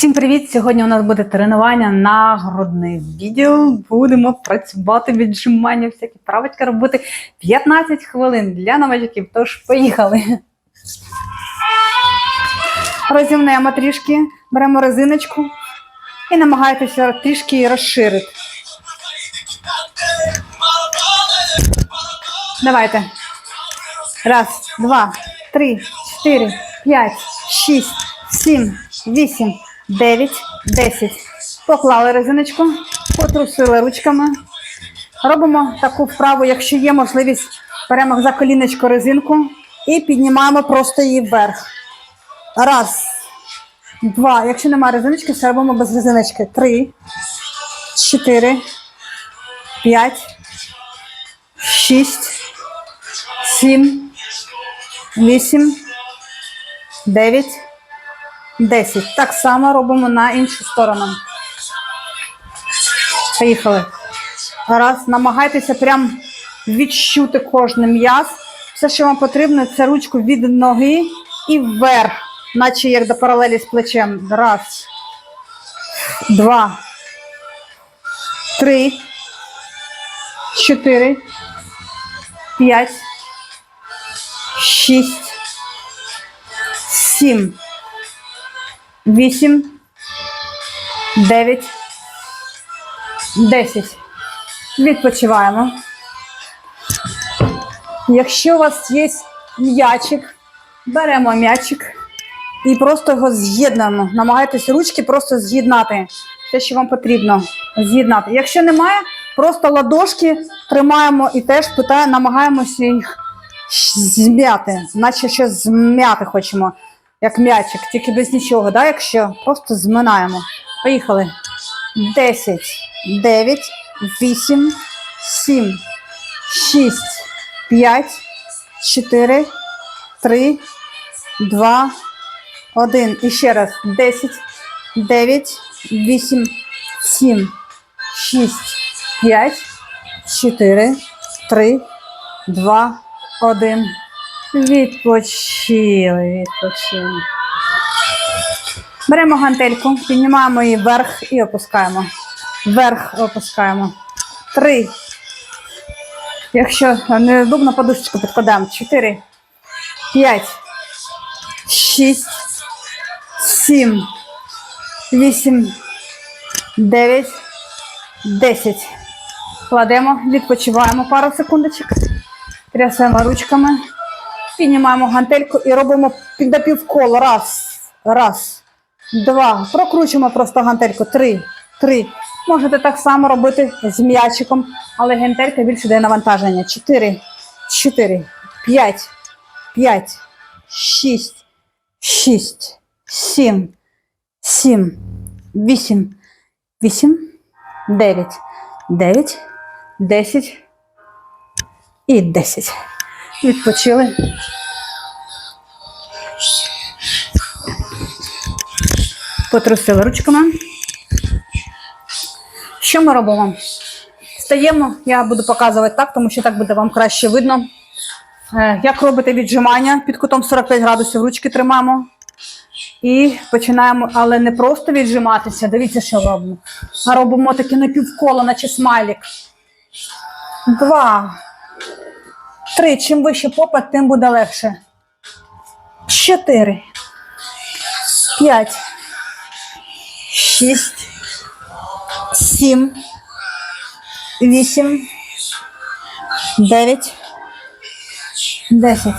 Всім привіт! Сьогодні у нас буде тренування на грудний відділ. Будемо працювати віджимання, всякі правочки робити 15 хвилин для новачків. Тож поїхали. Розімнемо трішки, беремо резиночку і намагайтеся трішки її розширити. Давайте. Раз, два, три, чотири, п'ять, шість, сім, вісім, дев'ять, десять. Поклали резиночку, потрусили ручками. Робимо таку вправу, якщо є можливість, беремо за коліночко резинку і піднімаємо просто її вверх. Раз, два. Якщо немає резиночки, все робимо без резиночки. Три, чотири, п'ять, шість, сім, вісім, дев'ять, десять. Так само робимо на іншу сторону. Поїхали. Раз, намагайтеся прям відчути кожен м'яз. Все, що вам потрібно, це ручку від ноги і вверх, наче як до паралелі з плечем. Раз, два, три, чотири, п'ять, шість, сім, вісім, дев'ять, десять. Відпочиваємо. Якщо у вас є м'ячик, беремо м'ячик і просто його з'єднуємо. Намагайтесь ручки просто з'єднати. Те, що вам потрібно з'єднати. Якщо немає, просто ладошки тримаємо і теж питає, намагаємося їх зм'яти, наче щось зм'яти хочемо, як м'ячик, тільки без нічого, да? якщо просто зминаємо. Поїхали. 10, 9, 8, 7, 6, 5, 4, 3, 2, 1. І ще раз. 10, 9, 8, 7, 6, 5, 4, 3, 2, 1. Відпочили, відпочили. Беремо гантельку, піднімаємо її вверх і опускаємо. Вверх опускаємо. Три. Якщо неудобно, подушечку підкладаємо. Чотири. П'ять. Шість. Сім. Вісім. Дев'ять. Десять. Кладемо, відпочиваємо пару секундочок. Трясемо ручками. Піднімаємо гантельку і робимо до півкола. Раз. Раз. Два. Прокручуємо просто гантельку. Три. Три. Можете так само робити з м'ячиком, але гантелька більше дає навантаження. Чотири. Чотири. П'ять. П'ять. Шість. Шість. Сім. Сім. Вісім. Вісім. Дев'ять. Дев'ять. Десять. І десять. Відпочили. Потрусили ручками. Що ми робимо? Стаємо, я буду показувати так, тому що так буде вам краще видно. Е, Як робити віджимання під кутом 45 градусів, ручки тримаємо. І починаємо, але не просто віджиматися. Дивіться, що робимо. А робимо таке напівколо, наче смайлік. Два. Три. Чим вище попа, тим буде легше. Чотири. П'ять. Шість. Сім. Вісім. Дев'ять. Десять.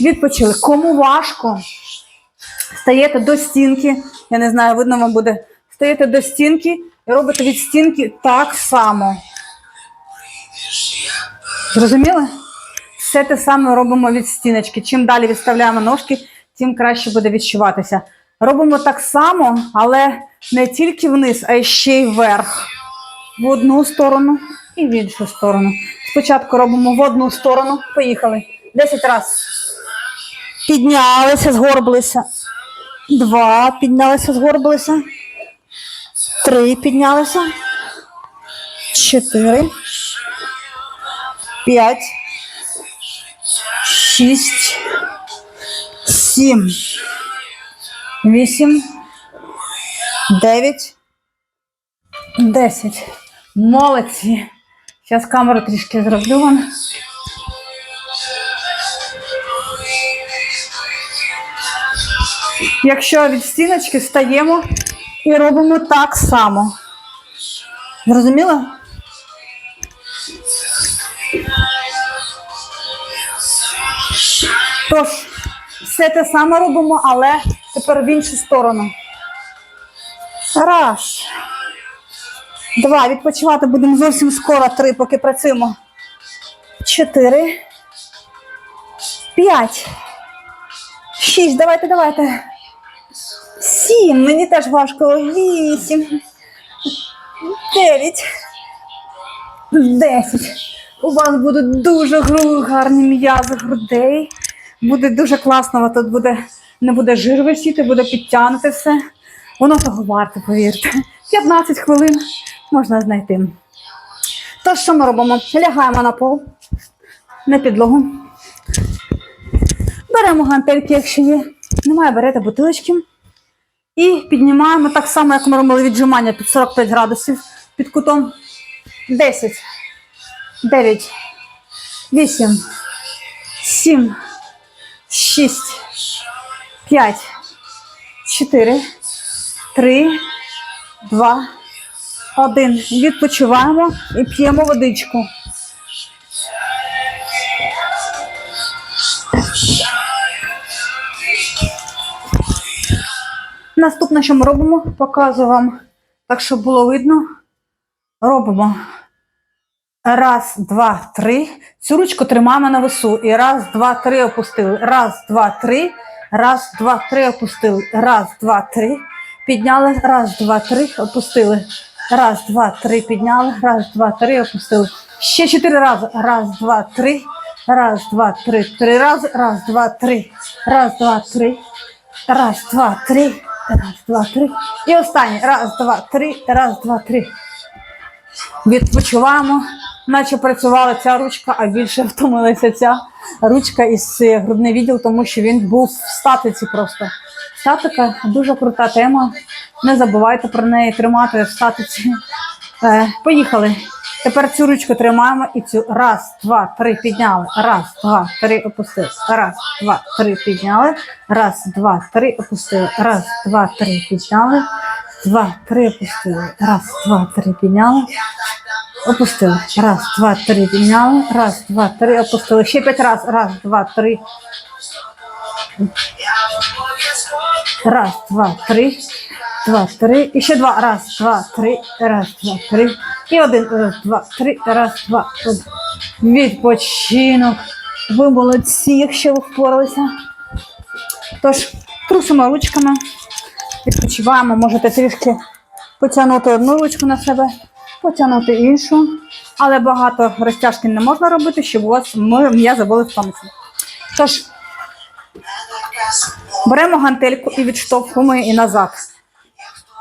Відпочили. Кому важко? Стаєте до стінки. Я не знаю, видно вам буде. Стаєте до стінки і робите від стінки так само. Зрозуміли? Все те саме робимо від стіночки. Чим далі відставляємо ножки, тим краще буде відчуватися. Робимо так само, але не тільки вниз, а ще й вверх. В одну сторону і в іншу сторону. Спочатку робимо в одну сторону. Поїхали. Десять разів. Піднялися, згорблися. Два. Піднялися, згорблися. Три піднялися. Чотири. П'ять. Шість. Сім. Вісім. дев'ять, десять. Молодці. Зараз камеру трішки зроблю вам. Якщо від стіночки стаємо і робимо так само. Зрозуміло? Тож, все те саме робимо, але тепер в іншу сторону. Раз. Два. Відпочивати будемо зовсім скоро. Три, поки працюємо. Чотири. П'ять. Шість. Давайте, давайте. Сім. Мені теж важко. Вісім. Дев'ять. Десять. У вас будуть дуже гарні м'язи грудей. Буде дуже класно, тут буде, не буде жир висіти, буде підтягнути все. Воно того варте, повірте. 15 хвилин можна знайти. Тож, що ми робимо? Лягаємо на пол, на підлогу. Беремо гантельки, якщо є. Немає, берете бутилочки. І піднімаємо так само, як ми робили віджимання під 45 градусів під кутом. 10, 9, 8, 7, 6, 5, 4, 3, 2, 1. Відпочиваємо і п'ємо водичку. Наступне, що ми робимо, показую вам так, щоб було видно. Робимо раз, два, три. Цю ручку тримаємо на весу. І раз, два, три опустили. Раз, два, три. Раз, два, три опустили. Раз, два, три. Підняли. Раз, два, три. Опустили. Раз, два, три. Підняли. Раз, два, три. Опустили. Ще чотири рази. Раз, два, три. Раз, два, три. Три рази. Раз, два, три. Раз, два, три. Раз, два, три. Раз, два, три. І останній. Раз, два, три. Раз, два, три. Відпочиваємо, наче працювала ця ручка, а більше втомилася ця ручка із грудний відділ, тому що він був в статиці просто. Статика дуже крута тема. Не забувайте про неї тримати в статиці. Е, поїхали. Тепер цю ручку тримаємо і цю раз, два, три підняли. Раз, два, три опустили. Раз, два, три підняли. Раз, два, три опустили. Раз, два, три підняли. Два, три опустили. Раз, два, три підняли. Опустили. Раз, два, три підняли. Раз, два, три опустили. Ще п'ять раз. Раз, два, три. Раз, два, три. Два, три. І ще два. Раз, два, три. Раз, два, три. І один. Раз, два, три. Раз, два, один. Відпочинок. Ви молодці, якщо ви впоралися. Тож, трусимо ручками. Відпочиваємо, можете трішки потягнути одну ручку на себе, потягнути іншу. Але багато розтяжки не можна робити, щоб у вас м'язи були втомлені. Тож, беремо гантельку і відштовхуємо її назад.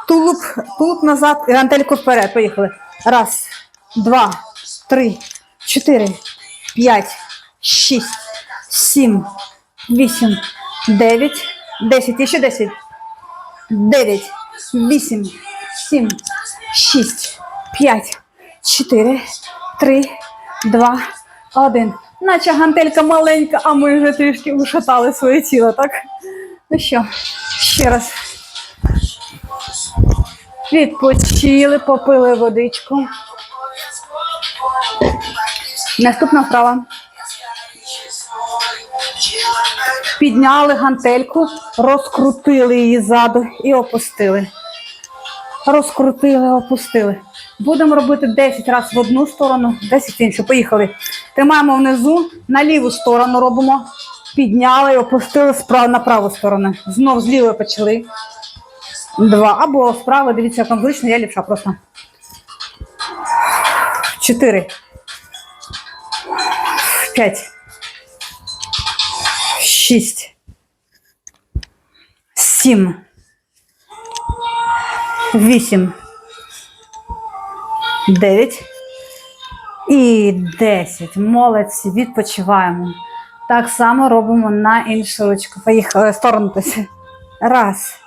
Тулуб, тулуб назад і гантельку вперед. Поїхали. Раз, два, три, чотири, п'ять, шість, сім, вісім, дев'ять, десять. І ще десять. 9, 8, 7, 6, 5, 4, 3, 2, 1. Наче гантелька маленька, а ми вже трішки ушатали своє тіло, так? Ну що, ще раз. Відпочили, попили водичку. Наступна вправа. Підняли гантельку, розкрутили її ззаду і опустили. Розкрутили, опустили. Будемо робити 10 разів в одну сторону, 10 в іншу. Поїхали. Тримаємо внизу, на ліву сторону робимо. Підняли і опустили справа на праву сторону. Знов з лівої почали. Два. Або справа, дивіться, як вам зручно, я ліпша просто. Чотири. П'ять. Шість. Сім. Вісім. Дев'ять. І десять. Молодці. Відпочиваємо. Так само робимо на іншу ручку. Поїхали сторонитися. Раз.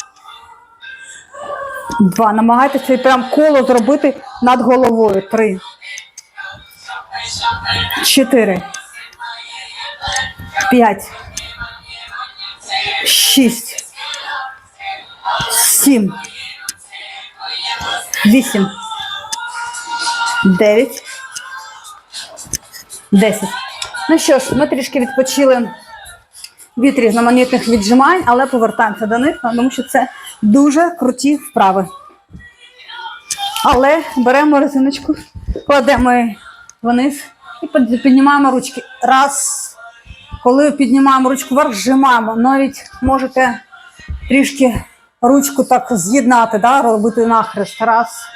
Два. Намагайтеся прям коло зробити над головою. Три. Чотири. П'ять. Шість. Сім. Вісім. Дев'ять. Десять. Ну що ж, ми трішки відпочили від різноманітних віджимань, але повертаємося до них, тому що це дуже круті вправи. Але беремо резиночку, кладемо її вниз і піднімаємо ручки. Раз. Коли піднімаємо ручку вверх, зжимаємо. Навіть можете трішки ручку так з'єднати, да, робити нахрест. Раз.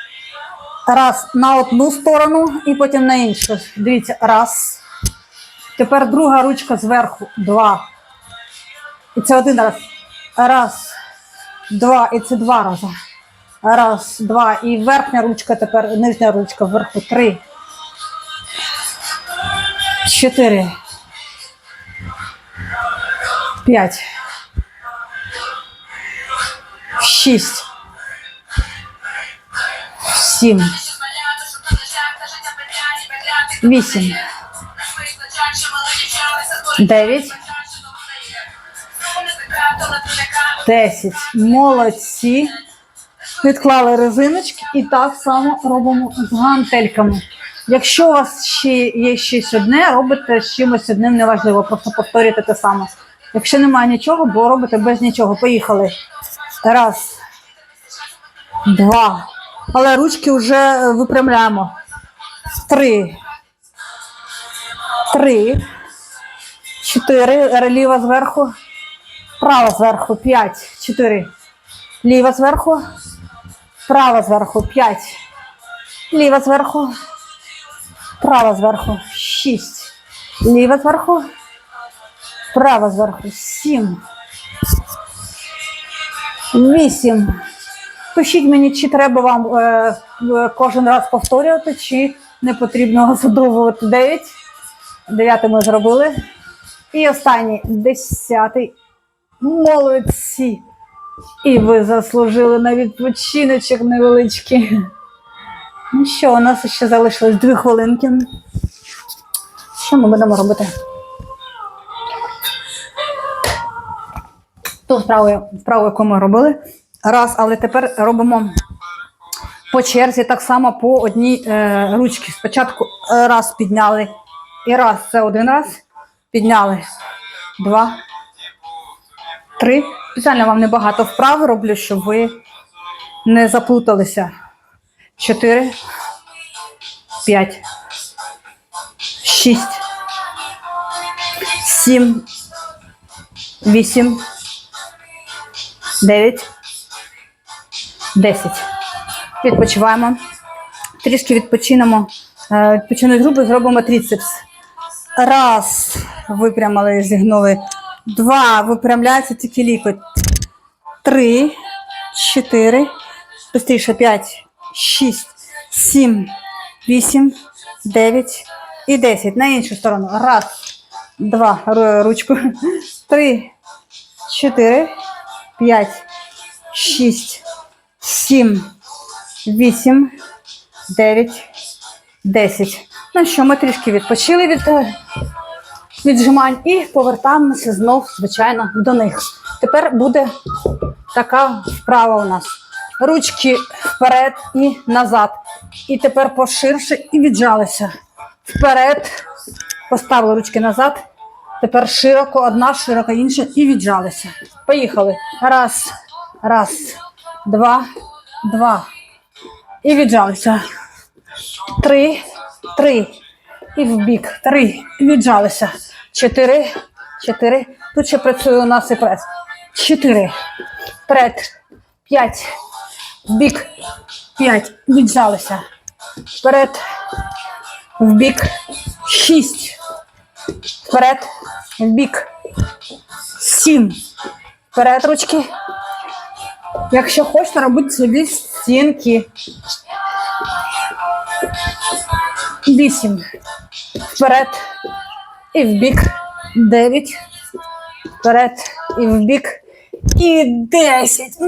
Раз на одну сторону і потім на іншу. Дивіться, раз. Тепер друга ручка зверху. Два. І це один раз. Раз, два, і це два рази. Раз, два. І верхня ручка тепер, нижня ручка вверху. Три. Чотири. П'ять. Шість. Сім. Вісім. Дев'ять. Десять. Молодці. Відклали резиночки і так само робимо з гантельками. Якщо у вас ще є щось одне, робите з чимось одним, неважливо, просто повторюйте те саме. Якщо немає нічого, бо робите без нічого. Поїхали. Раз. Два. Але ручки вже випрямляємо. Три. Три. Чотири. Ліва зверху. Права зверху. П'ять. Чотири. Ліва зверху. Права зверху. П'ять. Ліва зверху. Права зверху. Шість. Ліва зверху. Права зверху. Сім. Вісім. Пишіть мені, чи треба вам е, кожен раз повторювати, чи не потрібно задовувати дев'ять. Дев'ятий ми зробили. І останній десятий. Молодці. І ви заслужили на відпочиночок невеличкий. Ну що, у нас ще залишилось дві хвилинки. Що ми будемо робити? Ту справу, справу, яку ми робили. Раз, але тепер робимо по черзі так само по одній е, ручці. Спочатку е, раз підняли. І раз, це один раз. Підняли. Два. Три. Спеціально вам небагато вправ роблю, щоб ви не заплуталися. Чотири. П'ять. Шість. Сім. Вісім. Дев'ять. Десять. Відпочиваємо. Трішки відпочинемо. Е, Відпочинуть груби, зробимо тріцепс. Раз. Випрямили, зігнули. Два. Випрямляється тільки лікоть. Три. Чотири. Быстріше. П'ять. Шість. Сім. Вісім. Дев'ять. І десять. На іншу сторону. Раз. Два. Ручку. Три. Чотири. П'ять. Шість. Сім. Вісім. Дев'ять. Десять. Ну що, ми трішки відпочили від е, віджимань і повертаємося знов, звичайно, до них. Тепер буде така вправа у нас. Ручки вперед і назад. І тепер поширше і віджалися. Вперед. Поставили ручки назад. Тепер широко, одна, широко інша і віджалися. Поїхали. Раз, раз, два, два. І віджалися. Три, три. І в бік. Три. Віджалися. Чотири, чотири. Тут ще працює у нас і прес. Чотири. Вперед. П'ять. В бік. П'ять. Віджалися. Вперед. В бік. Шість. Вперед. В бік. Сім. Вперед ручки. Якщо хочете, робити собі стінки. Вісім. Вперед. І в бік. Дев'ять. Вперед. І в бік. І десять.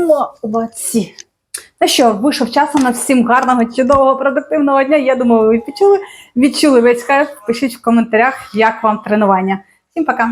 Молодці. Та що, вийшов час у нас всім гарного, чудового, продуктивного дня. Я думаю, ви відчули, відчули весь кайф. Пишіть в коментарях, як вам тренування. Всім пока!